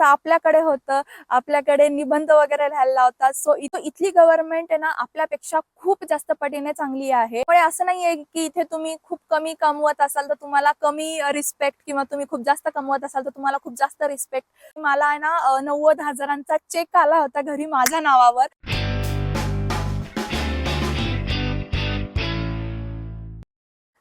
तर आपल्याकडे होतं. आपल्याकडे निबंध वगैरे लिहायला लावतात. सो इथली गव्हर्नमेंट आहे ना आपल्यापेक्षा खूप जास्त पटीने चांगली आहे. पण असं नाहीये की इथे तुम्ही खूप कमी कमवत असाल तर तुम्हाला कमी रिस्पेक्ट किंवा तुम्ही खूप जास्त कमवत असाल तर तुम्हाला खूप जास्त रिस्पेक्ट मला आहे ना नव्वद हजारांचा चेक आला होता घरी माझ्या नावावर.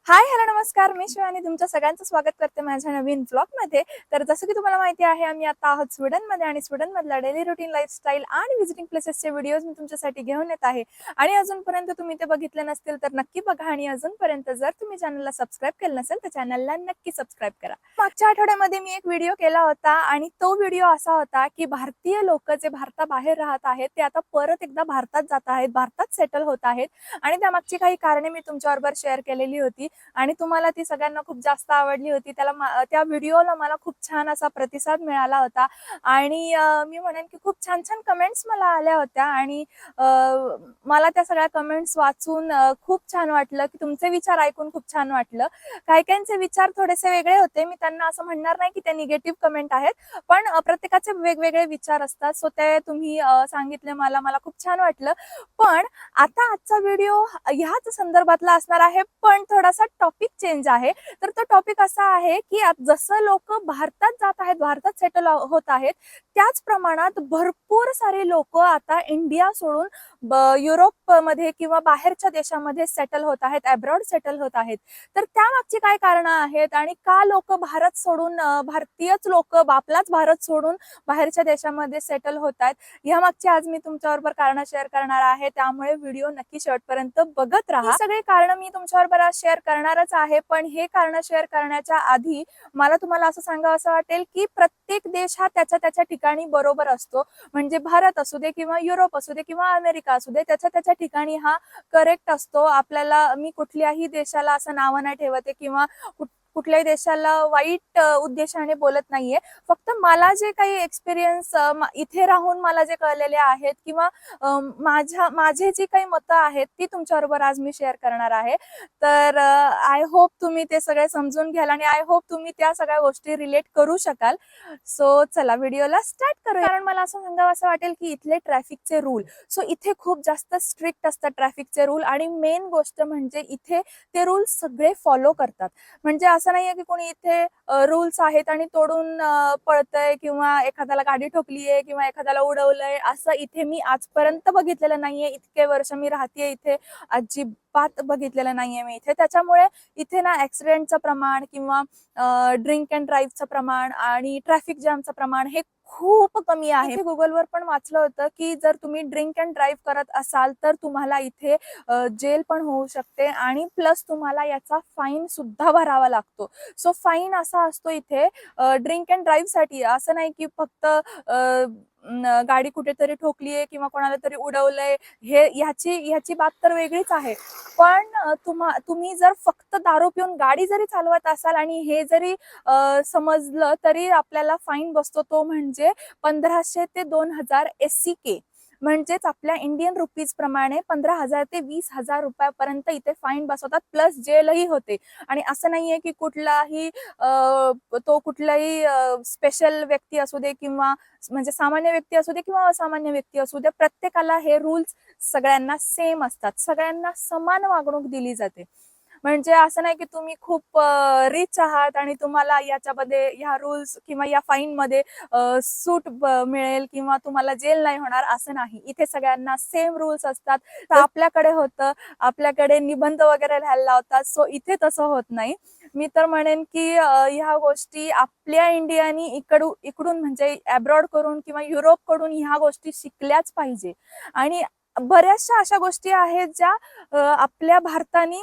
हाय हॅलो नमस्कार. मी शिवानी तुमच्या सगळ्यांचं स्वागत करते माझ्या नवीन ब्लॉगमध्ये तर जसं की तुम्हाला माहिती आहे आम्ही आता आहोत स्वीडनमध्ये आणि स्वीडन मधला डेली रुटीन लाईफस्टाईल आणि व्हिजिटिंग प्लेसेसचे व्हिडिओज मी तुमच्यासाठी घेऊन येत आहे. आणि अजूनपर्यंत तुम्ही ते बघितले नसतील तर नक्की बघा आणि अजूनपर्यंत जर तुम्ही चॅनलला सबस्क्राईब केलं नसेल तर चॅनलला नक्की सबस्क्राईब करा. मागच्या आठवड्यामध्ये मी एक व्हिडिओ केला होता आणि तो व्हिडिओ असा होता की भारतीय लोक जे भारताबाहेर राहत आहेत ते आता परत एकदा भारतात जात आहेत भारतात सेटल होत आहेत. आणि त्यामागची काही कारणे मी तुमच्याबरोबर शेअर केलेली होती. आणि तुम्हाला ती सगळ्यांना खूप जास्त आवडली होती. त्याला त्या व्हिडिओला मला खूप छान असा प्रतिसाद मिळाला होता. आणि मी म्हणेन की खूप छान छान कमेंट्स मला आल्या होत्या. आणि मला त्या सगळ्या कमेंट्स वाचून खूप छान वाटलं की तुमचे विचार ऐकून खूप छान वाटलं. काही काहींचे विचार थोडेसे वेगळे होते. मी त्यांना असं म्हणणार नाही की ते निगेटिव्ह कमेंट आहेत. पण प्रत्येकाचे वेगवेगळे विचार असतात. सो ते तुम्ही सांगितले मला मला खूप छान वाटलं. पण आता आजचा व्हिडिओ ह्याच संदर्भातला असणार आहे. पण थोडासा टॉपिक चेंज आहे. तर तो टॉपिक असा आहे की जसं लोक भारतात जात आहेत भारतात सेटल होत आहेत त्याच प्रमाणात भरपूर सारे लोक आता इंडिया सोडून ब- युरोपमध्ये किंवा बाहेरच्या देशामध्ये सेटल होत आहेत अब्रॉड सेटल होत आहेत. तर त्यामागची काय कारणं आहेत आणि का लोक भारत सोडून भारतीयच लोक आपलाच भारत सोडून बाहेरच्या देशामध्ये सेटल होत आहेत? यामागची आज मी तुमच्याबरोबर कारण शेअर करणार आहे. त्यामुळे व्हिडिओ नक्की शेवटपर्यंत बघत राहा. सगळी कारण मी तुमच्याबरोबर आज शेअर करणारच आहे. पण हे कारण शेअर करण्याच्या आधी मला तुम्हाला असं सांगा असं वाटेल की प्रत्येक देश हा त्याच्या त्याच्या ठिकाणी बरोबर असतो. म्हणजे भारत असू दे किंवा युरोप असू दे किंवा अमेरिका असू दे त्याच्या त्याच्या ठिकाणी हा करेक्ट असतो. आपल्याला मी कुठल्याही देशाला असं नावं नाही ठेवते किंवा कुठल्याही देशाला वाईट उद्देशाने बोलत नाहीये. फक्त मला जे काही एक्सपिरियन्स इथे राहून मला जे कळलेले आहेत किंवा माझ्या माझे जी काही मतं आहेत ती तुमच्याबरोबर आज मी शेअर करणार आहे. तर आय होप तुम्ही ते सगळे समजून घ्याल आणि आय होप तुम्ही त्या सगळ्या गोष्टी रिलेट करू शकाल. सो चला व्हिडिओला स्टार्ट करू कारण मला असं सांगावं असं वाटेल की इथले ट्रॅफिकचे रूल सो इथे खूप जास्त स्ट्रिक्ट असतात ट्रॅफिकचे रूल आणि मेन गोष्ट म्हणजे इथे ते रूल सगळे फॉलो करतात. म्हणजे असं नाहीये की कोणी इथे रूल्स आहेत आणि तोडून पळतय किंवा एखाद्याला गाडी ठोकलीये किंवा एखाद्याला उडवलंय असं इथे मी आजपर्यंत बघितलेलं नाहीये. इतके वर्ष मी राहतेय इथे. अजिबात बघितलेलं नाहीये मी इथे. त्याच्यामुळे इथे ना ऍक्सिडेंटचं प्रमाण किंवा ड्रिंक अँड ड्राईव्हचं प्रमाण आणि ट्रॅफिक जॅमचं प्रमाण हे खूप कमी आहे. गुगलवर पण वाचलं होतं की जर तुम्ही ड्रिंक अँड ड्राईव्ह करत असाल तर तुम्हाला इथे जेल पण होऊ शकते आणि प्लस तुम्हाला याचा फाईन सुद्धा भरावा लागतो. सो फाईन असा असतो इथे ड्रिंक अँड ड्राईव्हसाठी. असं नाही की फक्त गाडी कुठेतरी ठोकलीये किंवा कोणाला तरी उडवलंय हे ह्याची ह्याची बात तर वेगळीच आहे. पण तुम्हा तुम्ही जर फक्त दारू पिऊन गाडी जरी चालवत असाल आणि हे जरी समजलं तरी आपल्याला फाईन बसतो तो म्हणजे पंधराशे ते दोन हजार एस सी के. म्हणजेच आपल्या इंडियन रुपीज प्रमाणे पंधरा हजार ते वीस हजार रुपयापर्यंत इथे फाईन बसवतात. प्लस जेलही होते. आणि असं नाहीये की कुठलाही तो कुठलाही स्पेशल व्यक्ती असू दे किंवा म्हणजे सामान्य व्यक्ती असू दे किंवा असामान्य व्यक्ती असू दे प्रत्येकाला हे रूल्स सगळ्यांना सेम असतात. सगळ्यांना समान वागणूक दिली जाते. म्हणजे असं नाही की तुम्ही खूप रिच आहात आणि तुम्हाला याच्यामध्ये ह्या रूल्स किंवा या फाईन मध्ये सूट मिळेल किंवा तुम्हाला जेल नाही होणार असं नाही. इथे सगळ्यांना सेम रूल्स असतात. तर आपल्याकडे होतं आपल्याकडे निबंध वगैरे लिहायला लावतात. सो इथे तसं होत नाही. मी तर म्हणेन की ह्या गोष्टी आपल्या इंडियानी इकडून इकडून म्हणजे अब्रॉड करून किंवा युरोपकडून ह्या गोष्टी शिकल्याच पाहिजे. आणि बऱ्याचशा अशा गोष्टी आहेत ज्या आपल्या भारताने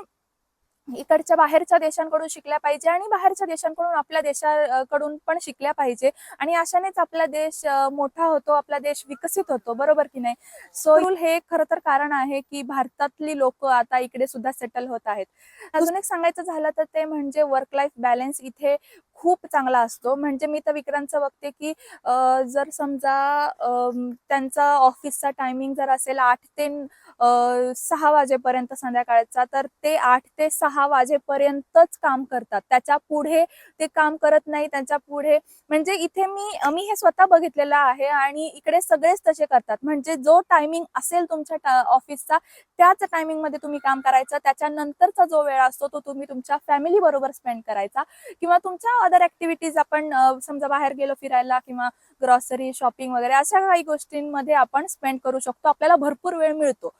इकडच्या बाहेरच्या देशांकडून शिकल्या पाहिजे आणि बाहेरच्या देशांकडून आपल्या देशाकडून पण शिकल्या पाहिजे. आणि अशानेच आपला देश मोठा होतो आपला देश विकसित होतो. बरोबर की नाही? सो हे खरं तर कारण आहे की भारतातली लोक आता इकडे सुद्धा सेटल होत आहेत. अजून एक सांगायचं झालं तर ते म्हणजे वर्क लाईफ बॅलन्स इथे खूप चांगला असतो. म्हणजे मी तर विक्रांतचं बघते की जर समजा त्यांचा ऑफिसचा टायमिंग जर असेल आठ ते सहा वाजेपर्यंत संध्याकाळचा तर ते आठ ते सहा वाजेपर्यंतच काम करतात. त्याच्या पुढे ते काम करत नाही त्यांच्या पुढे म्हणजे इथे मी मी हे स्वतः बघितलेलं आहे आणि इकडे सगळेच तसे करतात. म्हणजे जो टायमिंग असेल तुमच्या ऑफिसचा त्याच टायमिंगमध्ये तुम्ही काम करायचं. त्याच्यानंतरचा जो वेळ असतो तो तुम्ही तुमच्या फॅमिली बरोबर स्पेंड करायचा. किंवा तुमच्या अदर ऍक्टिव्हिटीज आपण समजा बाहेर गेलो फिरायला किंवा ग्रॉसरी शॉपिंग वगैरे अशा काही गोष्टींमध्ये आपण स्पेंड करू शकतो. आपल्याला भरपूर वेळ मिळतो.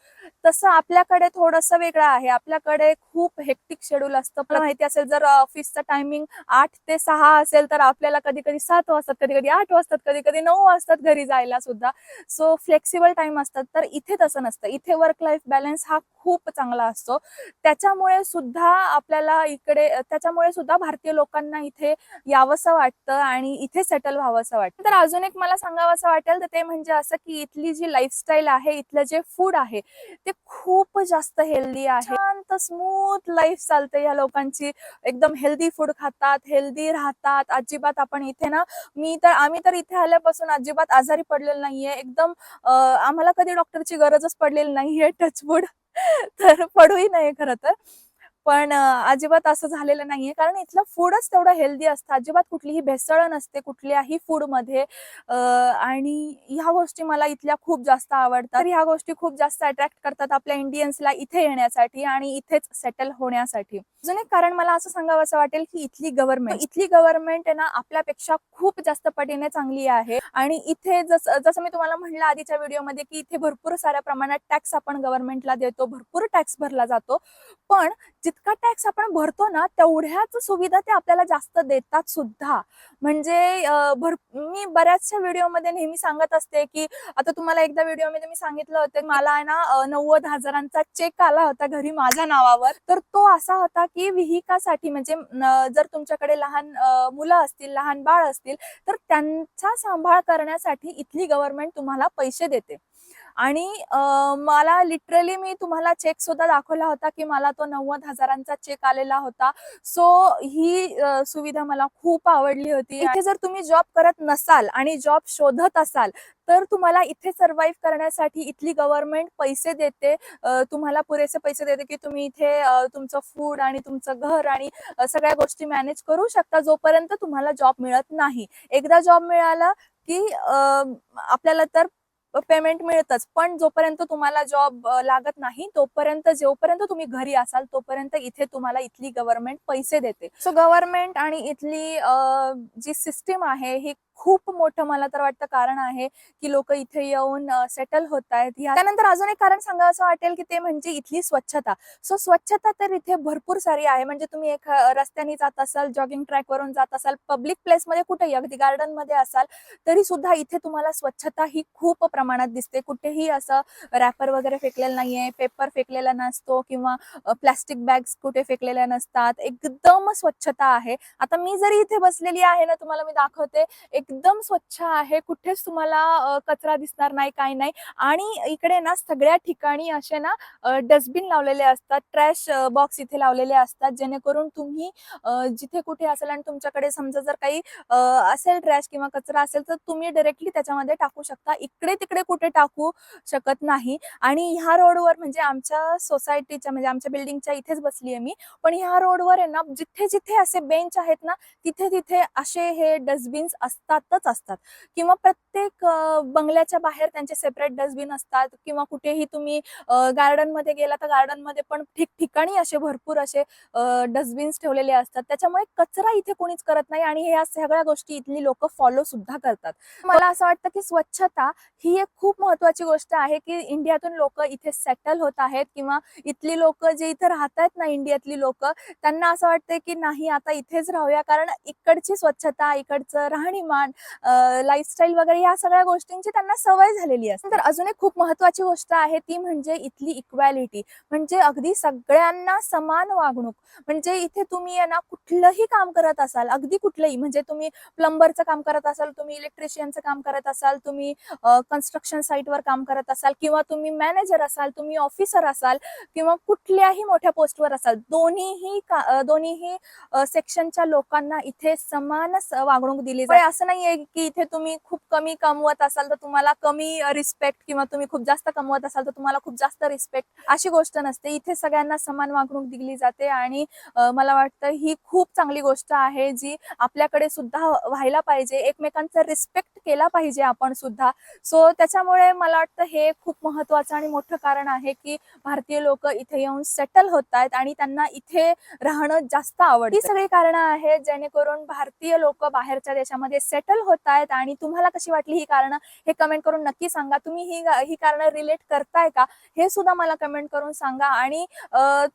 तसं आपल्याकडे थोडंसं वेगळं आहे. आपल्याकडे खूप हेक्टिक शेड्यूल असतं. मला माहिती असेल जर ऑफिसचं टायमिंग आठ ते सहा असेल तर आपल्याला कधी कधी सात वाजतात कधी कधी आठ वाजतात कधी कधी नऊ वाजतात घरी जायला सुद्धा. सो फ्लेक्सिबल टाइम असतात. तर इथे तसं नसतं. इथे वर्क लाईफ बॅलन्स हा खूप चांगला असतो. त्याच्यामुळे सुद्धा आपल्याला इकडे त्याच्यामुळे सुद्धा भारतीय लोकांना इथे यावंसं वाटतं आणि इथे सेटल व्हावंसं वाटतं. तर अजून एक मला सांगावंसं वाटेल तर ते म्हणजे असं की इथली जी लाईफस्टाईल आहे इथलं जे फूड आहे ते खूप जास्त हेल्दी आहे. शांत स्मूथ लाईफ चालते या लोकांची. एकदम हेल्दी फूड खातात हेल्दी राहतात. अजिबात आपण इथे ना मी तर आम्ही तर इथे आल्यापासून अजिबात आजारी पडलेलो नाहीये. एकदम आम्हाला कधी डॉक्टरची गरजच पडलेली नाहीये टचवूड तर पडूही नाही खरं तर. पण अजिबात असं झालेलं नाहीये. कारण इथलं फूडच तेवढं हेल्दी असतं. अजिबात कुठलीही भेसळ नसते कुठल्याही फूडमध्ये आणि ह्या गोष्टी मला इथल्या खूप जास्त आवडतात. तर ह्या गोष्टी खूप जास्त अट्रॅक्ट करतात आपल्या इंडियन्सला इथे येण्यासाठी आणि इथेच सेटल होण्यासाठी. अजून एक कारण मला असं सांगावं असं वाटेल की इथली गव्हर्नमेंट इथली गव्हर्नमेंट ना आपल्यापेक्षा खूप जास्त पटीने चांगली आहे. आणि इथे जसं जसं मी तुम्हाला म्हणलं आधीच्या व्हिडिओमध्ये की इथे भरपूर साऱ्या प्रमाणात टॅक्स आपण गव्हर्नमेंटला देतो. भरपूर टॅक्स भरला जातो. पण जितका टॅक्स आपण भरतो ना तेवढ्याच सुविधा ते आपल्याला जास्त देतात सुद्धा. म्हणजे भर मी बऱ्याचशा व्हिडिओमध्ये नेहमी सांगत असते की आता तुम्हाला एकदा व्हिडिओमध्ये मी सांगितलं होतं मला आहे ना नव्वद हजारांचा चेक आला होता घरी माझ्या नावावर. तर तो असा होता की विहिकासाठी म्हणजे जर तुमच्याकडे लहान मुलं असतील लहान बाळ असतील तर त्यांचा सांभाळ करण्यासाठी इथली गव्हर्नमेंट तुम्हाला पैसे देते. आणि मला लिटरली मी तुम्हाला चेक सुद्धा दाखवला होता की मला तो नव्वद हजारांचा चेक आलेला होता. सो ही सुविधा मला खूप आवडली होती. इथे जर तुम्ही जॉब करत नसाल आणि जॉब शोधत असाल तर तुम्हाला इथे सर्व्हाइव्ह करण्यासाठी इथली गव्हर्नमेंट पैसे देते. तुम्हाला पुरेसे पैसे देते की तुम्ही इथे तुमचं फूड आणि तुमचं घर आणि सगळ्या गोष्टी मॅनेज करू शकता जोपर्यंत तुम्हाला जॉब मिळत नाही. एकदा जॉब मिळाला की आपल्याला तर पेमेंट मिळतच. पण जोपर्यंत तुम्हाला जॉब लागत नाही तोपर्यंत जोपर्यंत तुम्ही घरी असाल तोपर्यंत इथे तुम्हाला इथली गव्हर्नमेंट पैसे देते. सो गव्हर्नमेंट आणि इथली जी सिस्टीम आहे ही खूप मोठं मला तर वाटतं कारण आहे की लोक इथे येऊन सेटल होत आहेत. त्यानंतर अजून एक कारण सांगा असं वाटेल की ते म्हणजे इथली स्वच्छता. सो स्वच्छता तर इथे भरपूर सारी आहे. म्हणजे तुम्ही एक रस्त्याने जात असाल जॉगिंग ट्रॅक वरून जात असाल पब्लिक प्लेसमध्ये कुठेही अगदी गार्डनमध्ये असाल तरी सुद्धा इथे तुम्हाला स्वच्छता ही खूप प्रमाणात दिसते. कुठेही असं रॅपर वगैरे फेकलेलं नाहीये पेपर फेकलेला नसतो किंवा प्लास्टिक बॅग्स कुठे फेकलेल्या नसतात. एकदम स्वच्छता आहे. आता मी जरी इथे बसलेली आहे ना तुम्हाला मी दाखवते एकदम स्वच्छ आहे. कुठेच तुम्हाला कचरा दिसणार नाही काही नाही. आणि इकडे ना सगळ्या ठिकाणी असे ना डस्टबिन लावलेले असतात. ट्रॅश बॉक्स इथे लावलेले असतात. जेणेकरून तुम्ही जिथे कुठे असेल आणि तुमच्याकडे समजा जर काही असेल ट्रॅश किंवा कचरा असेल तर तुम्ही डायरेक्टली त्याच्यामध्ये टाकू शकता. इकडे तिकडे कुठे टाकू शकत नाही. आणि ह्या रोडवर म्हणजे आमच्या सोसायटीच्या म्हणजे आमच्या बिल्डिंगच्या इथेच बसली आहे मी. पण ह्या रोडवर आहे ना जिथे जिथे असे बेंच आहेत ना तिथे तिथे असे हे डस्टबिन्स असतात. असतातच असतात. किंवा प्रत्येक बंगल्याच्या बाहेर त्यांचे सेपरेट डस्टबिन असतात किंवा कुठेही तुम्ही गार्डनमध्ये गेला तर गार्डनमध्ये पण ठिकठिकाणी असे भरपूर असे डस्टबिन्स ठेवलेले असतात. त्याच्यामुळे कचरा इथे कोणीच करत नाही आणि ह्या सगळ्या गोष्टी इथली लोक फॉलो सुद्धा करतात. मला असं वाटतं की स्वच्छता ही एक खूप महत्वाची गोष्ट आहे की इंडियातून लोक इथे सेटल होत आहेत किंवा इथली लोक जे इथे राहतात ना इंडियातली लोक त्यांना असं वाटतंय की नाही आता इथेच राहूया. कारण इकडची स्वच्छता इकडचं राहणीमान लाईफस्टाईल वगैरे या सगळ्या गोष्टींची त्यांना सवय झालेली असते. तर अजून एक खूप महत्वाची गोष्ट आहे ती म्हणजे इथली इक्वॅलिटी म्हणजे अगदी सगळ्यांना समान वागणूक. म्हणजे इथे तुम्ही आहे ना कुठलंही काम करत असाल अगदी कुठलंही म्हणजे तुम्ही प्लंबरचं काम करत असाल तुम्ही इलेक्ट्रिशियनचं काम करत असाल तुम्ही कन्स्ट्रक्शन साईटवर काम करत असाल किंवा तुम्ही मॅनेजर असाल तुम्ही ऑफिसर असाल किंवा कुठल्याही मोठ्या पोस्टवर असाल दोन्हीही दोन्हीही सेक्शनच्या लोकांना इथे समान वागणूक दिली जाते. असं नाहीये की इथे तुम्ही खूप कमी कमवत असाल तर तुम्हाला कमी रिस्पेक्ट किंवा तुम्ही खूप जास्त कमवत असाल तर तुम्हाला खूप जास्त रिस्पेक्ट अशी गोष्ट नसते. इथे सगळ्यांना समान वागणूक दिली जाते आणि मला वाटतं ही खूप चांगली गोष्ट आहे जी आपल्याकडे सुद्धा व्हायला पाहिजे. एकमेकांचा रिस्पेक्ट केला पाहिजे आपण सुद्धा. सो त्याच्यामुळे मला वाटतं हे खूप महत्वाचं आणि मोठं कारण आहे की भारतीय लोक इथे येऊन सेटल होत आहेत आणि त्यांना इथे राहणं जास्त आवडतं. ही सगळी कारणं आहेत जेणेकरून भारतीय लोक बाहेरच्या देशामध्ये सेटल होत आहेत आणि तुम्हाला कशी वाटली ही कारणं हे कमेंट करून नक्की सांगा. तुम्ही ही ही कारणं रिलेट करताय का हे सुद्धा मला कमेंट करून सांगा आणि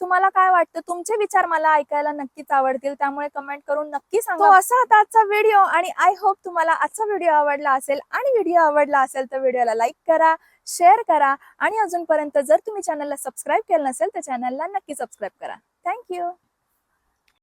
तुम्हाला काय वाटतं? तुमचे विचार मला ऐकायला नक्कीच आवडतील त्यामुळे कमेंट करून नक्की सांगा. असा आता आजचा व्हिडिओ आणि आय होप तुम्हाला आजचा व्हिडिओ आवडला असेल आणि व्हिडिओ आवडला असेल तर व्हिडिओला लाईक करा शेअर करा आणि अजूनपर्यंत जर तुम्ही चॅनलला सबस्क्राईब केलं नसेल तर चॅनलला नक्की सबस्क्राईब करा. थँक्यू